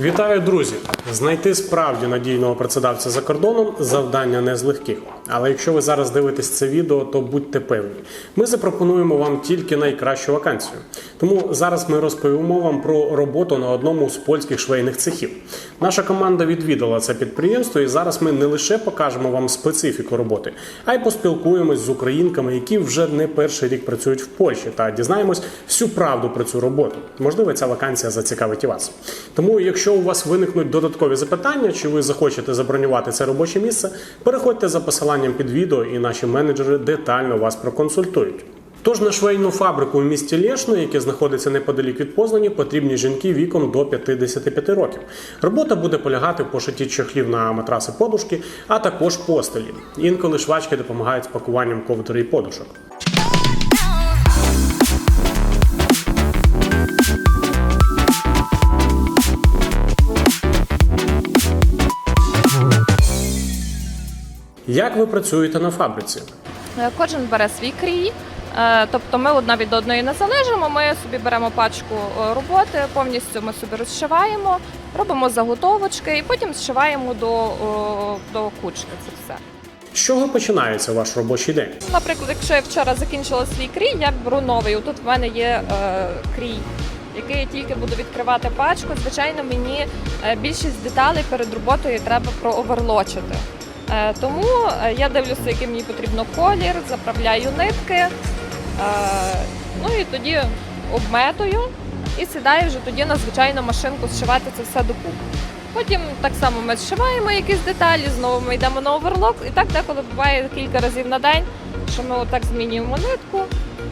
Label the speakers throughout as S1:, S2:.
S1: Вітаю, друзі! Знайти справді надійного працедавця за кордоном завдання не з легких. Але якщо ви зараз дивитесь це відео, то будьте певні, ми запропонуємо вам тільки найкращу вакансію. Тому зараз ми розповімо вам про роботу на одному з польських швейних цехів. Наша команда відвідала це підприємство, і зараз ми не лише покажемо вам специфіку роботи, а й поспілкуємось з українками, які вже не перший рік працюють в Польщі, та дізнаємось всю правду про цю роботу. Можливо, ця вакансія зацікавить і вас. Тому, якщо у вас виникнуть додаткові запитання, чи ви захочете забронювати це робоче місце, переходьте за посиланням під відео, і наші менеджери детально вас проконсультують. Тож на швейну фабрику в місті Лєшно, яке знаходиться неподалік від Познані, потрібні жінки віком до 55 років. Робота буде полягати в пошитті чехлів на матраси подушки, а також постелі. Інколи швачки допомагають з пакуванням ковдри і подушок. Як ви працюєте на фабриці?
S2: Е, Кожен бере свій крій. е, Тобто ми одна від одної не залежимо. Ми собі беремо пачку е, роботи, повністю ми собі розшиваємо, робимо заготовочки і потім зшиваємо до, до кучки. Це все.
S1: З чого починається ваш робочий день?
S2: Наприклад, якщо я вчора закінчила свій крій, я беру новий. Тут в мене є е, крій, який я тільки буду відкривати пачку. Звичайно, мені більшість деталей перед роботою треба прооверлочити. Е, тому е, я дивлюся, який мені потрібно колір, заправляю нитки, е, ну і тоді обметую і сідаю вже тоді на звичайну машинку зшивати це все докупи. Потім так само ми зшиваємо якісь деталі, знову ми йдемо на оверлок. І так деколи буває кілька разів на день, що ми отак змінюємо нитку.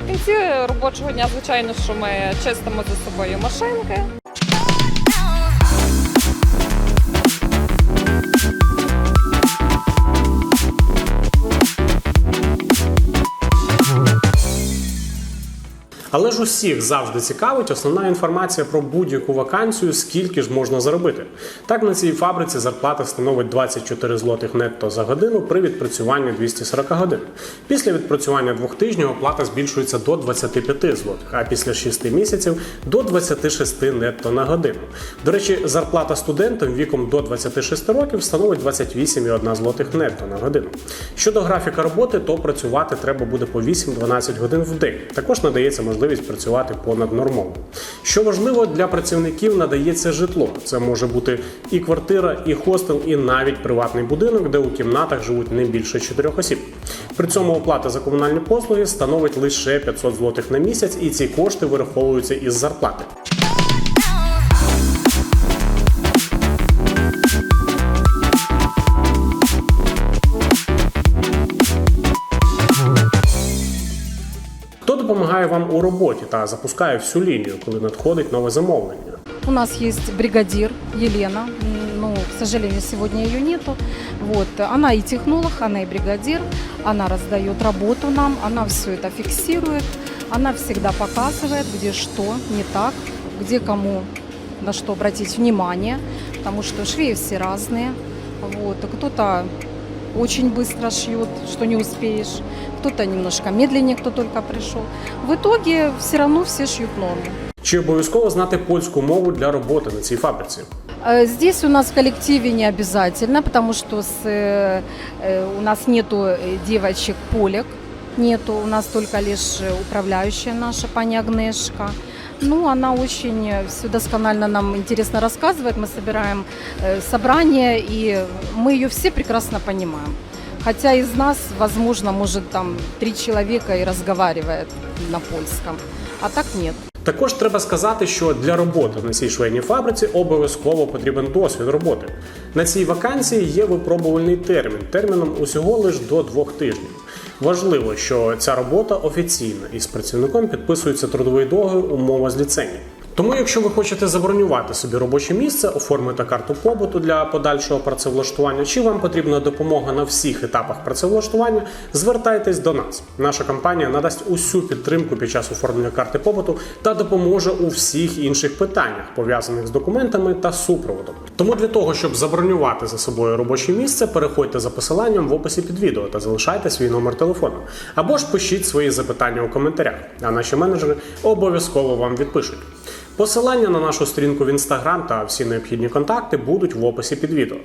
S2: В кінці робочого дня, звичайно, що ми чистимо за собою машинки.
S1: Але ж усіх завжди цікавить основна інформація про будь-яку вакансію, скільки ж можна заробити. Так на цій фабриці зарплата становить 24 злотих нетто за годину при відпрацюванні 240 годин. Після відпрацювання двох тижнів оплата збільшується до 25 злотих, а після 6 місяців до 26 нетто на годину. До речі, зарплата студентам віком до 26 років становить 28,1 злотих нетто на годину. Щодо графіка роботи, то працювати треба буде по 8-12 годин в день. Також надається можливість працювати понад нормово. Що важливо, для працівників надається житло. Це може бути і квартира, і хостел, і навіть приватний будинок, де у кімнатах живуть не більше 4 осіб. При цьому оплата за комунальні послуги становить лише 500 злотих на місяць, і ці кошти вираховуються із зарплати. допомагає вам у роботі та запускає всю лінію, коли надходить нове замовлення?
S3: У нас есть бригадир Елена, М, ну, к сожалению, сегодня ее нету. Вот, она и технолог, она и бригадир, она раздает работу нам, она все это фиксирует, она всегда показывает, где что не так, где кому на что обратить внимание, потому что швеи все разные. Вот, кто-то очень быстро шьет, что не успеешь, кто-то немножко медленнее, кто только пришел. В итоге все равно все шьют норму.
S1: Чи обов'язково знати польську мову для роботи на цій фабриці?
S3: Э, Здесь у нас в коллективе не обязательно, потому что с, э, э, у нас нету э, девочек полек, нету, у нас только лишь э, управляющая наша пани Агнешка. Ну, она очень все досконально нам интересно рассказывает, мы собираем э, собрание, и мы ее все прекрасно понимаем. Хотя из нас, возможно, может там три человека и разговаривает на польском, а так нет.
S1: Також треба сказати, що для роботи на цій швейній фабриці обов'язково потрібен досвід роботи. На цій вакансії є випробувальний термін, терміном усього лише до двох тижнів. Важливо, що ця робота офіційна і з працівником підписується трудовий договір, умова з ліцензії. Тому, якщо ви хочете забронювати собі робоче місце, оформити карту побуту для подальшого працевлаштування, чи вам потрібна допомога на всіх етапах працевлаштування, звертайтесь до нас. Наша компанія надасть усю підтримку під час оформлення карти побуту та допоможе у всіх інших питаннях, пов'язаних з документами та супроводом. Тому для того, щоб забронювати за собою робоче місце, переходьте за посиланням в описі під відео та залишайте свій номер телефону. Або ж пишіть свої запитання у коментарях, а наші менеджери обов'язково вам відпишуть. Посилання на нашу сторінку в інстаграм та всі необхідні контакти будуть в описі під відео.